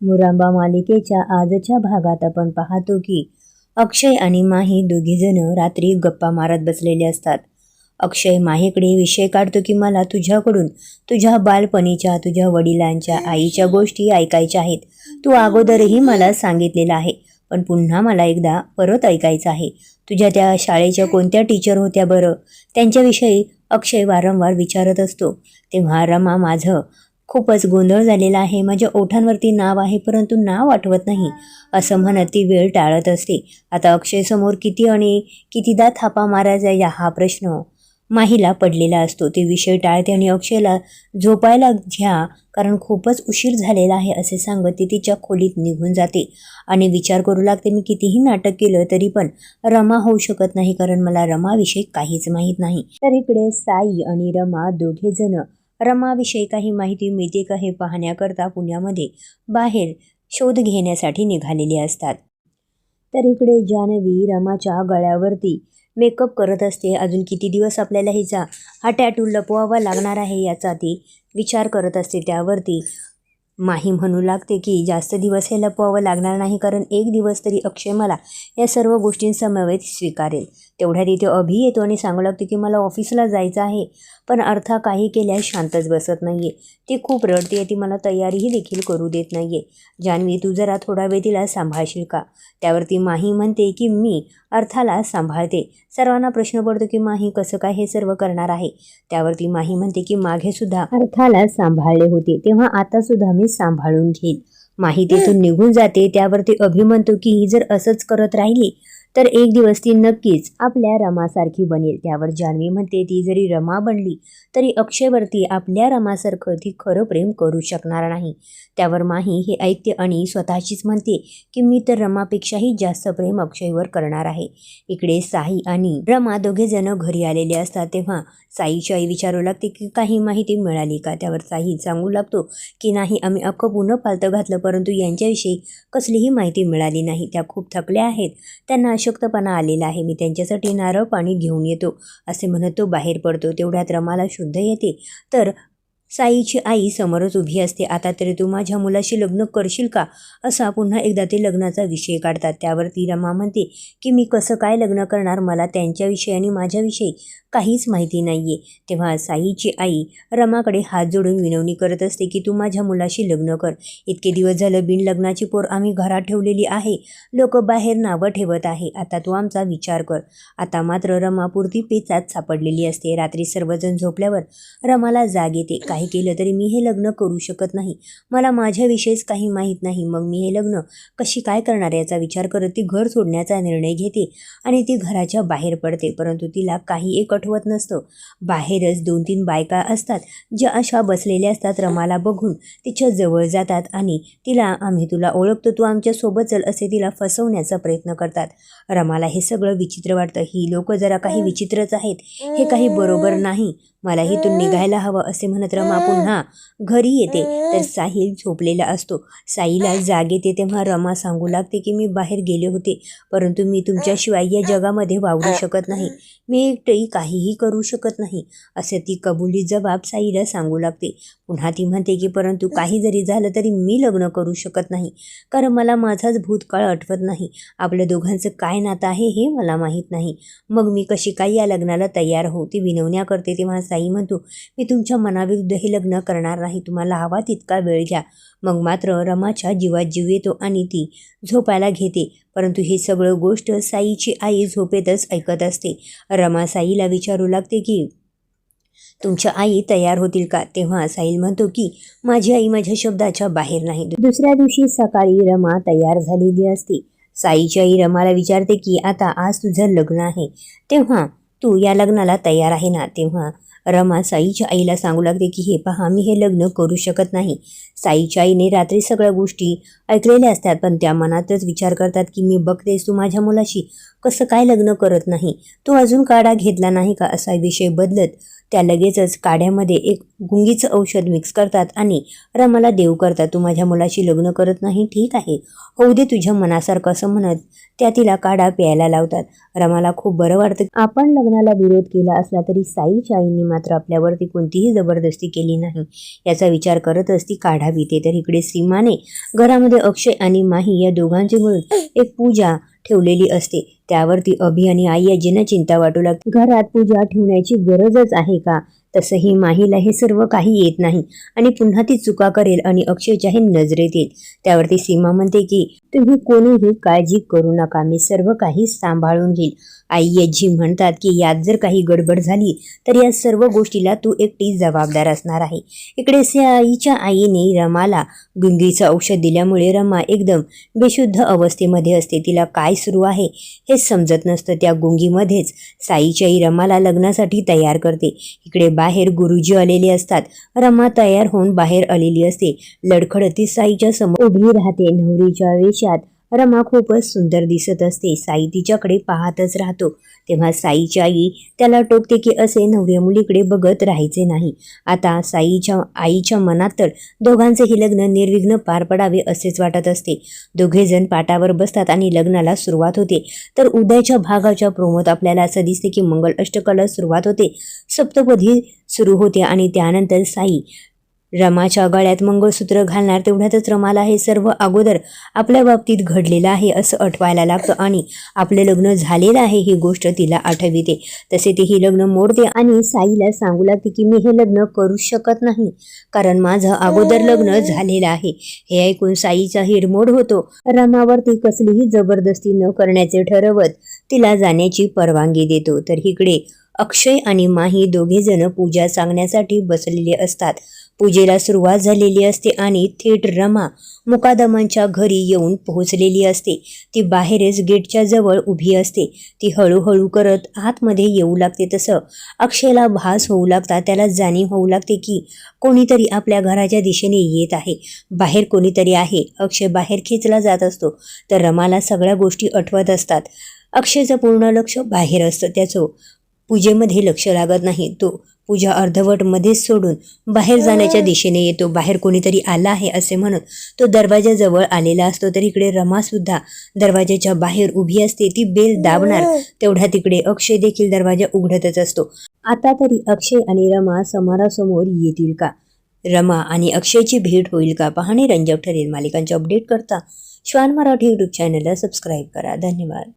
मुरांबा मालिकेच्या आजच्या भागात आपण पाहतो की अक्षय आणि माही दोघीजण रात्री गप्पा मारत बसलेले असतात. अक्षय माहीकडे विषय काढतो की मला तुझ्याकडून तुझ्या बालपणीच्या तुझ्या वडिलांच्या आईच्या गोष्टी ऐकायच्या आहेत. तू अगोदरही मला सांगितलेलं आहे पण पुन्हा मला एकदा परत ऐकायचं आहे. तुझ्या त्या शाळेच्या कोणत्या टीचर होत्या बरं? त्यांच्याविषयी अक्षय वारंवार विचारत असतो. तेव्हा रमा माझं खूपच गोंधळ झालेला आहे. माझ्या ओठांवरती नाव आहे परंतु नाव आठवत नाही असं म्हणत ती वेळ टाळत असते. आता अक्षयसमोर किती आणि कितीदा थापा मारायचा या हा प्रश्न माहीला पडलेला असतो. ते विषय टाळते आणि अक्षयला झोपायला घ्या कारण खूपच उशीर झालेला आहे असे सांगत ती तिच्या खोलीत निघून जाते. आणि विचार करू लागते मी कितीही नाटक केलं तरी पण रमा होऊ शकत नाही कारण मला रमाविषयी काहीच माहीत नाही. तर इकडे साई आणि रमा दोघे जण रमाविषयी काही माहिती मिळते का हे पाहण्याकरता पुण्यामध्ये बाहेर शोध घेण्यासाठी निघालेले असतात. तर इकडे जानवी रमाच्या गळ्यावरती मेकअप करत असते. अजून किती दिवस आपल्याला हिचा हा टॅटू लपवावा लागणार आहे याचा ती विचार करत असते. त्यावरती माही म्हणू लागते की जास्त दिवस हे लपवावं लागणार नाही कारण एक दिवस तरी अक्षय मला या सर्व गोष्टींसमवेत स्वीकारेल. तेवढ्यात इथे अभि येतो आणि सांगू लागतो की मला ऑफिसला जायचं आहे पण अर्था काही केल्यास शांतच बसत नाही आहे ती खूप रडते ती मला तयारीही देखील करू देत नाही आहे जान्हवी तू जरा थोडा वेळ तिला सांभाळशील का? त्यावरती माही म्हणते की मी अर्थाला सांभाळते. सर्वांना प्रश्न पडतो की माही कसं काय हे सर्व करणार आहे? त्यावरती माही म्हणते की मागे सुद्धा अर्थाला सांभाळले होते तेव्हा आता सुद्धा मी सांभाळून घेईल माही तिथून निघून जाते त्यावरती अभि म्हणतो की ही जर असंच करत राहिली तर एक दिवस ती नक्कीच आपल्या रमासारखी बनेल. त्यावर जान्हवी म्हणते ती जरी रमा बनली तरी अक्षयवरती आपल्या रमासारखं ती खरं प्रेम करू शकणार नाही त्यावर माही हे ऐकते आणि स्वतःचीच म्हणते की मी तर रमापेक्षाही जास्त प्रेम अक्षयवर करणार आहे. इकडे साई आणि रमा दोघेजण घरी आलेले असतात तेव्हा साईची आई विचारू लागते की काही माहिती मिळाली का त्यावर साई सांगू लागतो की नाही आम्ही अख्खं पुन्हा फालतं घातलं परंतु यांच्याविषयी कसलीही माहिती मिळाली नाही. त्या खूप थकल्या आहेत. त्यांना अशक्तपणा आलेला आहे. मी त्यांच्यासाठी नारळ पाणी घेऊन येतो असे म्हणत तो बाहेर पडतो. तेवढ्यात रमाला शुद्ध येते. तर साईची आई समोरच उभी असते. आता तरी तू माझ्या मुलाशी लग्न करशील का? असा पुन्हा एकदा ते लग्नाचा विषय काढतात. त्यावर ती रमा म्हणते की मी कसं काय लग्न करणार? मला त्यांच्याविषयी आणि माझ्याविषयी काहीच माहिती नाही आहे तेव्हा साईची आई रमाकडे हात जोडून विनवणी करत असते की तू माझ्या मुलाशी लग्न कर. इतके दिवस झालं बिन लग्नाची पोर आम्ही घरात ठेवलेली आहे. लोक बाहेर नावं ठेवत आहे. आता तू आमचा विचार कर. आता मात्र रमापुरती पेचात सापडलेली असते. रात्री सर्वजण झोपल्यावर रमाला जाग येते. काही केलं तरी मी हे लग्न करू शकत नाही. मला माझ्याविषयीच काही माहीत नाही. मग मी हे लग्न कशी काय करणार याचा विचार करत ती घर सोडण्याचा निर्णय घेते आणि ती घराच्या बाहेर पडते. परंतु तिला काही एक आठवत नसतं. बाहेरच दोन तीन बायका असतात ज्या अशा बसलेल्या असतात रमाला बघून. तिच्या जवळ जातात आणि तिला आम्ही तुला ओळखतो. तू आमच्यासोबत चल असे तिला फसवण्याचा प्रयत्न करतात. रमाला हे सगळं विचित्र वाटतं. ही लोक जरा काही विचित्रच आहेत. हे काही बरोबर नाही. मलाही तू निघायला हवं असे म्हणत रमा पुन्हा घरी येते तर साहिल झोपलेला असतो. साईला जाग येते तेव्हा रमा सांगू लागते की मी बाहेर गेले होते परंतु मी तुमच्याशिवाय या जगामध्ये वावरू शकत नाही. मी एकटी काहीही करू शकत नाही असे ती कबुली जबाब साईला सांगू लागते. पुन्हा ती म्हणते की परंतु काही जरी झालं तरी मी लग्न करू शकत नाही कारण मला माझाच भूतकाळ आठवत नाही. आपल्या दोघांचं काय नातं आहे हे मला माहीत नाही. मग मी कशी काय या लग्नाला तयार हो? ती विनवण्या करते. तेव्हा साई म्हणतो मी तुमच्या मनाविरुद्ध हे लग्न करणार नाही. तुम्हाला हवा तितका वेळ घ्या. मग मात्र रमाच्या जीवात जीव येतो आणि ती झोपायला घेते. परंतु हे सगळं गोष्ट साईची आई झोपेतच ऐकत असते. रमा साईला विचारू लागते की तुमच्या आई तयार होतील का? तेव्हा साईल म्हणतो की माझी आई माझ्या शब्दाच्या बाहेर नाही. दुसऱ्या दिवशी सकाळी रमा तयार झालेली असते. साईची आई रमाला विचारते की आता आज तुझं लग्न आहे. तेव्हा तू या लग्नाला तयार आहे ना? तेव्हा रमा साईच्या आईला सांगू लागते की हे पहा मी हे लग्न करू शकत नाही. साईच्या आईने रात्री सगळ्या गोष्टी ऐकलेल्या असतात पण त्या मनातच विचार करतात की मी बघतेस तू माझ्या मुलाशी. कसं काय लग्न करत नाही? तू अजून काढा घेतला नाही का? असा विषय बदलत त्या लगेचच काढ्यामध्ये एक गुंगीचं औषध मिक्स करतात आणि रमाला देव करतात तू माझ्या मुलाशी लग्न करत नाही ठीक आहे. होऊ दे तुझ्या मनासारखं असं म्हणत त्या तिला काढा प्यायला लावतात. रमाला खूप बरं वाटतं. आपण लग्नाला विरोध केला असला तरी साईच्या आईने मात्र आपल्यावरती कोणतीही जबरदस्ती केली नाही. याचा विचार करतच ती काढावी. ते तर इकडे श्रीमाने घरामध्ये अक्षय आणि माही या दोघांची मिळून एक पूजा ठेवलेली असते. त्यावरती अभि आणि आई आजींना चिंता वाटू लागते घरात पूजा ठेवण्याची गरजच आहे का? तसंही माहीला हे सर्व काही येत नाही आणि पुन्हा ती चुका करेल आणि अक्षयच्या हे नजरेत येईल. त्यावरती सीमा म्हणते की तुम्ही कोणीही काळजी करू नका मी सर्व काही सांभाळून घेईल आई यज्जी म्हणतात की यात जर काही गडबड झाली तर या सर्व गोष्टीला तू एकटी जबाबदार असणार आहे. इकडे आईच्या आईने रमाला गुंगीचं औषध दिल्यामुळे रमा एकदम बेशुद्ध अवस्थेमध्ये असते. तिला काय सुरू आहे हे समजत नसतं. त्या गुंगीमध्येच साईची आई रमाला लग्नासाठी तयार करते. इकडे बाहेर गुरुजी आलेले असतात. रमा तयार होऊन बाहेर आलेली असते. लडखडती साईच्या समोर उभी राहते. नवरीच्या वेशात रमा खूपच सुंदर दिसत असते. साई तिच्याकडे पाहतच राहतो. तेव्हा साईची आई त्याला टोकते की असे नवऱ्या मुलीकडे बघत राहायचे नाही. आता साईच्या आईच्या मनात तर दोघांचेही लग्न निर्विघ्न पार पडावे असेच वाटत असते. दोघेजण पाटावर बसतात आणि लग्नाला सुरुवात होते. तर उद्याच्या भागाच्या प्रोमोत आपल्याला असं दिसते की मंगल अष्टकाला सुरुवात होते. सप्तपदी सुरू होते आणि त्यानंतर साई रमाच्या गळ्यात मंगळसूत्र घालणार तेवढ्यातच रमाला हे सर्व अगोदर आपल्या बाबतीत घडलेलं आहे असं आठवायला लागतं आणि आपलं लग्न झालेलं आहे ही गोष्ट तिला आठविते. तसे ते ही लग्न मोडते आणि साईला सांगू लागते की मी हे लग्न करू शकत नाही कारण माझं अगोदर लग्न झालेलं आहे. हे ऐकून साईचा हिरमोड होतो. रमावरती कसलीही जबरदस्ती न करण्याचे ठरवत तिला जाण्याची परवानगी देतो. तर इकडे अक्षय आणि माही दोघेजण पूजा सांगण्यासाठी बसलेले असतात. पूजेला सुरुवात झालेली असते आणि थेट रमा मुकादमांच्या घरी येऊन पोहोचलेली असते. ती बाहेरच गेटच्या जवळ उभी असते. ती हळूहळू करत आतमध्ये येऊ लागते. तसं अक्षयला भास होऊ लागता त्याला जाणीव होऊ लागते की कोणीतरी आपल्या घराच्या दिशेने येत आहे. बाहेर कोणीतरी आहे. अक्षय बाहेर खेचला जात असतो. तर रमाला सगळ्या गोष्टी आठवत असतात. अक्षयचं पूर्ण लक्ष बाहेर असतं. त्याचं पूजेमध्ये लक्ष लागत नाही. तो पूजा अर्धवट मध्येच सोडून बाहेर जाण्याच्या दिशेने येतो. बाहेर कोणीतरी आला आहे असे म्हणत तो दरवाजाजवळ आलेला असतो. तर इकडे रमा सुद्धा दरवाजाच्या बाहेर उभी असते. ती बेल दाबणार तेवढा तिकडे अक्षय देखील दरवाजा उघडतच असतो. आता तरी अक्षय आणि रमा समोरासमोर येतील का? रमा आणि अक्षयची भेट होईल का? पाहणे रंजक ठरेल. मालिकांचे अपडेट करता श्वान मराठी यूट्यूब चॅनलला सबस्क्राईब करा. धन्यवाद.